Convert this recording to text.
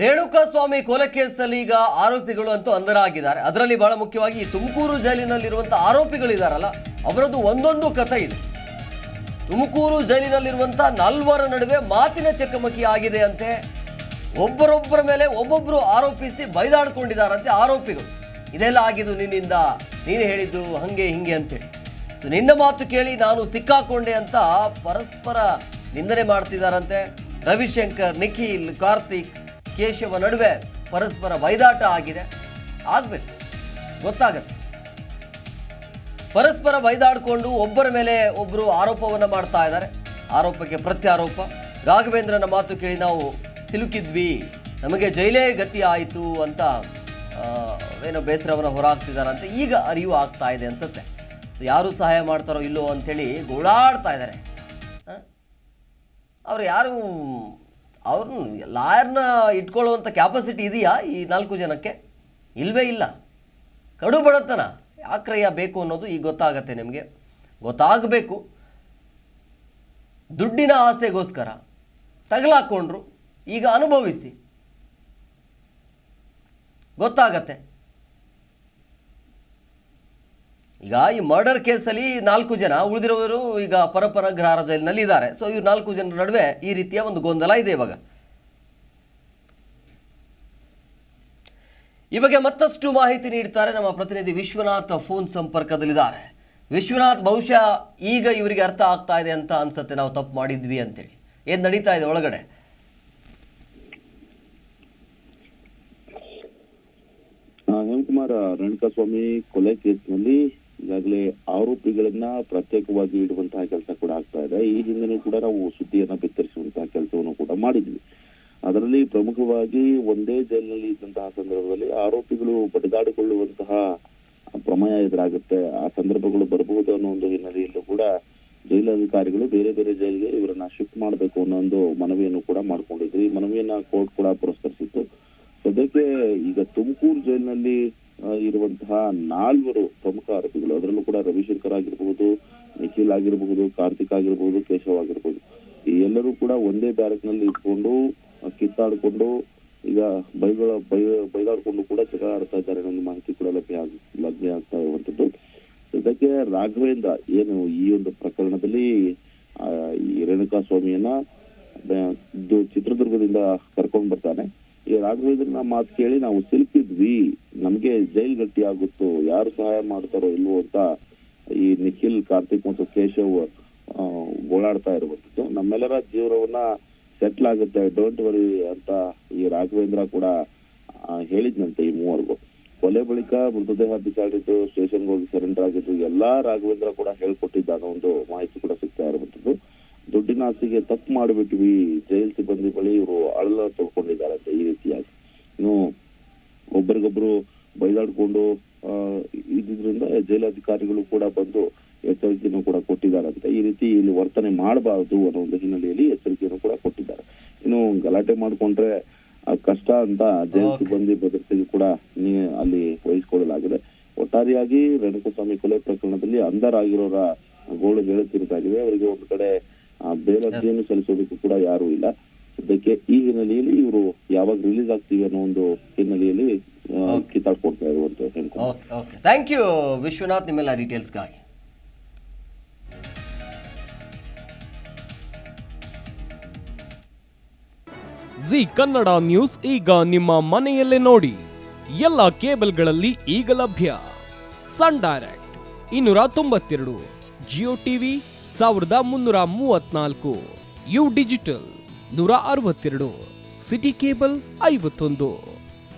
ರೇಣುಕಾ ಸ್ವಾಮಿ ಕೊಲೆ ಕೇಸಲ್ಲಿ ಈಗ ಆರೋಪಿಗಳು ಅಂತೂ ಅಂದರಾಗಿದ್ದಾರೆ ಅದರಲ್ಲಿ ಬಹಳ ಮುಖ್ಯವಾಗಿ ಈ ತುಮಕೂರು ಜೈಲಿನಲ್ಲಿರುವಂತಹ ಆರೋಪಿಗಳಿದಾರಲ್ಲ, ಅವರದ್ದು ಒಂದೊಂದು ಕಥೆ ಇದೆ. ತುಮಕೂರು ಜೈಲಿನಲ್ಲಿರುವಂತಹ ನಾಲ್ವರ ನಡುವೆ ಮಾತಿನ ಚಕಮಕಿ ಆಗಿದೆ ಅಂತೆ. ಒಬ್ಬರೊಬ್ಬರ ಮೇಲೆ ಒಬ್ಬೊಬ್ಬರು ಆರೋಪಿಸಿ ಬೈದಾಡ್ಕೊಂಡಿದ್ದಾರಂತೆ ಆರೋಪಿಗಳು. ಇದೆಲ್ಲ ಆಗಿದ್ದು ನಿನ್ನಿಂದ ನೀನು ಹೇಳಿದ್ದು ಹಂಗೆ ಹಿಂಗೆ ಅಂತೇಳಿ. ನಿನ್ನ ಮಾತು ಕೇಳಿ ನಾನು ಸಿಕ್ಕಾಕೊಂಡೆ ಅಂತ ಪರಸ್ಪರ ನಿಂದನೆ ಮಾಡ್ತಿದ್ದಾರಂತೆ. ರವಿಶಂಕರ್, ನಿಖಿಲ್, ಕಾರ್ತಿಕ್ ಕೇಶವ ನಡುವೆ ಪರಸ್ಪರ ಬೈದಾಟ ಆಗಿದೆ. ಆಗ್ಬೇಕು. ಗೊತ್ತಾಗತ್ತೆ. ಪರಸ್ಪರ ಬೈದಾಡಿಕೊಂಡು ಒಬ್ಬರ ಮೇಲೆ ಒಬ್ಬರು ಆರೋಪವನ್ನು ಮಾಡ್ತಾ ಇದ್ದಾರೆ. ಆರೋಪಕ್ಕೆ ಪ್ರತ್ಯಾರೋಪ. ರಾಘವೇಂದ್ರನ ಮಾತು ಕೇಳಿ ನಾವು ಸಿಲುಕಿದ್ವಿ. ನಮಗೆ ಜೈಲೇ ಗತಿ ಆಯಿತು ಅಂತ ಏನೋ ಬೇಸರವನ್ನು ಅಂತ ಈಗ ಅರಿವು ಆಗ್ತಾ ಇದೆ ಅನಿಸುತ್ತೆ. ಯಾರು ಸಹಾಯ ಮಾಡ್ತಾರೋ ಇಲ್ಲೋ ಅಂಥೇಳಿ ಗೋಳಾಡ್ತಾ ಇದ್ದಾರೆ. ಅವರು ಯಾರು ಅವ್ರನ್ನ ಲಾಯರ್ನ ಇಟ್ಕೊಳ್ಳುವಂಥ ಕ್ಯಾಪಾಸಿಟಿ ಇದೆಯಾ ಈ ನಾಲ್ಕು ಜನಕ್ಕೆ? ಇಲ್ಲವೇ ಇಲ್ಲ. ಕಡು ಬಡತನ. ಯಾಕ್ರಯ್ಯ ಬೇಕು ಅನ್ನೋದು ಈಗ ಗೊತ್ತಾಗತ್ತೆ ನಿಮಗೆ. ಗೊತ್ತಾಗಬೇಕು. ದುಡ್ಡಿನ ಆಸೆಗೋಸ್ಕರ ತಗಲಾಕೊಂಡ್ರು. ಈಗ ಅನುಭವಿಸಿ. ಗೊತ್ತಾಗತ್ತೆ. ಈಗ ಈ ಮರ್ಡರ್ ಕೇಸಲ್ಲಿ ನಾಲ್ಕು ಜನ ಉಳಿದಿರೋರು ಈಗ ಪರಪರ ಗೃಹ ಜೈಲಿನಲ್ಲಿ ಇದ್ದಾರೆ. ಸೊ ಇವ್ರು ನಾಲ್ಕು ಜನರ ನಡುವೆ ಈ ರೀತಿಯ ಒಂದು ಗೊಂದಲ ಇದೆ ಇವಾಗ. ಈ ಬಗ್ಗೆ ಮತ್ತಷ್ಟು ಮಾಹಿತಿ ನೀಡ್ತಾರೆ ನಮ್ಮ ಪ್ರತಿನಿಧಿ ವಿಶ್ವನಾಥ್ ಫೋನ್ ಸಂಪರ್ಕದಲ್ಲಿದ್ದಾರೆ. ವಿಶ್ವನಾಥ್ ಬಹುಶಃ ಈಗ ಇವರಿಗೆ ಅರ್ಥ ಆಗ್ತಾ ಇದೆ ಅಂತ ಅನ್ಸತ್ತೆ. ನಾವು ತಪ್ಪು ಮಾಡಿದ್ವಿ ಅಂತೇಳಿ. ಏನ್ ನಡೀತಾ ಇದೆ ಒಳಗಡೆ? ಆ, ಹೇಮಕುಮಾರ್ ರೇಣುಕಾಸ್ವಾಮಿ ಕೊಲೆ ಕೇಸ್ನಲ್ಲಿ ಈಗಾಗಲೇ ಆರೋಪಿಗಳನ್ನ ಪ್ರತ್ಯೇಕವಾಗಿ ಇಡುವಂತಹ ಕೆಲಸ ಕೂಡ ಆಗ್ತಾ ಇದೆ. ಈ ಹಿಂದೆನೂ ಕೂಡ ನಾವು ಸುದ್ದಿಯನ್ನ ಬಿತ್ತರಿಸುವಂತಹ ಕೆಲಸವನ್ನು ಕೂಡ ಮಾಡಿದ್ವಿ. ಅದರಲ್ಲಿ ಪ್ರಮುಖವಾಗಿ ಒಂದೇ ಜೈಲಿನಲ್ಲಿ ಇದ್ದಂತಹ ಸಂದರ್ಭದಲ್ಲಿ ಆರೋಪಿಗಳು ಬಡಿದಾಡಿಕೊಳ್ಳುವಂತಹ ಪ್ರಮೇಯ ಎದುರಾಗುತ್ತೆ. ಆ ಸಂದರ್ಭಗಳು ಬರಬಹುದು ಅನ್ನೋ ಒಂದು ಹಿನ್ನೆಲೆಯಲ್ಲೂ ಕೂಡ ಜೈಲಾಧಿಕಾರಿಗಳು ಬೇರೆ ಬೇರೆ ಜೈಲಿಗೆ ಇವರನ್ನ ಶಿಫ್ಟ್ ಮಾಡಬೇಕು ಅನ್ನೋ ಒಂದು ಮನವಿಯನ್ನು ಕೂಡ ಮಾಡ್ಕೊಂಡಿದ್ರು ಈ ಮನವಿಯನ್ನ ಕೋರ್ಟ್ ಕೂಡ ಪುರಸ್ಕರಿಸಿತ್ತು. ಸದ್ಯಕ್ಕೆ ಈಗ ತುಮಕೂರು ಜೈಲಿನಲ್ಲಿ ಇರುವಂತಹ ನಾಲ್ವರು ಪ್ರಮುಖ ಆರೋಪಿಗಳು ಕೂಡ ರವಿಶಂಕರ್ ಆಗಿರ್ಬಹುದು ನಿಖಿಲ್ ಆಗಿರಬಹುದು ಕಾರ್ತಿಕ್ ಆಗಿರ್ಬಹುದು ಕೇಶವ್ ಆಗಿರ್ಬಹುದು ಈ ಎಲ್ಲರೂ ಕೂಡ ಒಂದೇ ಬ್ಯಾರಕ್ನಲ್ಲಿ ಇಟ್ಕೊಂಡು, ಕಿತ್ತಾಡ್ಕೊಂಡು, ಈಗ ಬೈಗಳ, ಬೈ, ಬೈದಾಡ್ಕೊಂಡು ಕೂಡ ಜಗಳ ಆಡ್ತಾ ಇದ್ದಾರೆ ಅನ್ನೋ ಮಾಹಿತಿ ಕೂಡ ಲಭ್ಯ ಆಗ, ಲಭ್ಯ ಆಗ್ತಾ ಇರುವಂತದ್ದು ಇದಕ್ಕೆ ರಾಘವೇಂದ್ರ ಏನು ಈ ಒಂದು ಪ್ರಕರಣದಲ್ಲಿ ಈ ರೇಣುಕಾ ಸ್ವಾಮಿಯನ್ನ ಚಿತ್ರದುರ್ಗದಿಂದ ಕರ್ಕೊಂಡ್ ಬರ್ತಾನೆ. ಈ ರಾಘವೇಂದ್ರನ ಮಾತು ಕೇಳಿ ನಾವು ಸಿಲುಕಿದ್ವಿ. ನಮ್ಗೆ ಜೈಲ್ ಗಟ್ಟಿ ಆಗುತ್ತೋ, ಯಾರು ಸಹಾಯ ಮಾಡ್ತಾರೋ ಇಲ್ವೋ ಅಂತ ಈ ನಿಖಿಲ್, ಕಾರ್ತಿಕ್ ಮತ್ತು ಕೇಶವ್ ಓಡಾಡ್ತಾ ಇರುವಂತದ್ದು ನಮ್ಮೆಲ್ಲರ ಜೀವನವನ್ನ ಸೆಟ್ಲ್ ಆಗುತ್ತೆ. ಡೋಂಟ್ ವರಿ ಅಂತ ಈ ರಾಘವೇಂದ್ರ ಕೂಡ ಹೇಳಿದ್ನಂತೆ ಈ ಮೂವರ್ಗೂ. ಕೊಲೆ ಬಳಿಕ ಮೃತದೇಹ ಬಿಸಾಡಿದ್ದು, ಸ್ಟೇಷನ್ಗೆ ಹೋಗಿ ಸರೆಂಡರ್ ಆಗಿದ್ದು, ಎಲ್ಲಾ ರಾಘವೇಂದ್ರ ಕೂಡ ಹೇಳ್ಕೊಟ್ಟಿದ್ದ ಅನ್ನೋ ಒಂದು ಮಾಹಿತಿ ಕೂಡ ಸಿಗ್ತಾ ಇರುವಂತದ್ದು ದುಡ್ಡಿನ ಆಸೆಗೆ ತಪ್ಪು ಮಾಡಿಬಿಟ್ವಿ. ಜೈಲ್ ಸಿಬ್ಬಂದಿ ಬಳಿ ಇವರು ಅಳಲ ತೊಳ್ಕೊಂಡಿದ್ದಾರೆ ಈ ರೀತಿಯಾಗಿ. ಇನ್ನು ಒಬ್ಬರಿಗೊಬ್ರು ಬೈದಾಡ್ಕೊಂಡು ಇದ್ರಿಂದ ಇದ್ದಿದ್ರಿಂದ ಜೈಲಾಧಿಕಾರಿಗಳು ಕೂಡ ಬಂದು ಎಚ್ಚರಿಕೆಯನ್ನು ಕೂಡ ಕೊಟ್ಟಿದ್ದಾರಂತೆ. ಈ ರೀತಿ ಇಲ್ಲಿ ವರ್ತನೆ ಮಾಡಬಾರದು ಅನ್ನೋ ಒಂದು ಹಿನ್ನೆಲೆಯಲ್ಲಿ ಎಚ್ಚರಿಕೆಯನ್ನು ಕೂಡ ಕೊಟ್ಟಿದ್ದಾರೆ. ಇನ್ನು ಗಲಾಟೆ ಮಾಡ್ಕೊಂಡ್ರೆ ಆ, ಕಷ್ಟ ಅಂತ ಜೈಲ್. ಸಿಬ್ಬಂದಿ ಭದ್ರತೆಗೆ ಕೂಡ ನೀ- ಅಲ್ಲಿ ವಹಿಸಿಕೊಳ್ಳಲಾಗಿದೆ. ಒಟ್ಟಾರೆಯಾಗಿ ರೇಣುಕಸ್ವಾಮಿ ಕೊಲೆ ಪ್ರಕರಣದಲ್ಲಿ ಅಂಧರಾಗಿರೋರ ಗೋಳು ಹೇಳುತ್ತಿರುತ್ತಾಗಿದೆ ಅವರಿಗೆ ಒಂದು ಕಡೆ ಆ, ಬೇಲರ್ಜಿಯನ್ನು ಸಲ್ಲಿಸೋದಕ್ಕೂ ಕೂಡ ಯಾರು ಇಲ್ಲ. ಸದ್ಯಕ್ಕೆ ಈ ಹಿನ್ನೆಲೆಯಲ್ಲಿ ಇವರು ಯಾವಾಗ ರಿಲೀಸ್ ಆಗ್ತೀವಿ ಅನ್ನೋ ಒಂದು ಹಿನ್ನೆಲೆಯಲ್ಲಿ ಕಿತ್ತಾಡ್ಕೊಡ್ತಾ okay. Okay thank you Vishwanath ನಿಮ್ಮೆಲ್ಲ ಡೀಟೇಲ್ಸ್ಗಾಗಿ ಜಿ ಕನ್ನಡ ನ್ಯೂಸ್ ಈಗ ನಿಮ್ಮ ಮನೆಯಲ್ಲೇ ನೋಡಿ. ಎಲ್ಲ ಕೇಬಲ್ಗಳಲ್ಲಿ ಈಗ ಲಭ್ಯ. ಸನ್ ಡೈರೆಕ್ಟ್ ಇನ್ನೂರ ತೊಂಬತ್ತೆರಡು. ಜಿಯೋ ಟಿವಿ ಸಾವಿರದ ಮುನ್ನೂರ ಮೂವತ್ನಾಲ್ಕು. ಯು ಡಿಜಿಟಲ್ ನೂರ ಅರವತ್ತೆರಡು. ಸಿಟಿ ಕೇಬಲ್ ಐವತ್ತೊಂದು.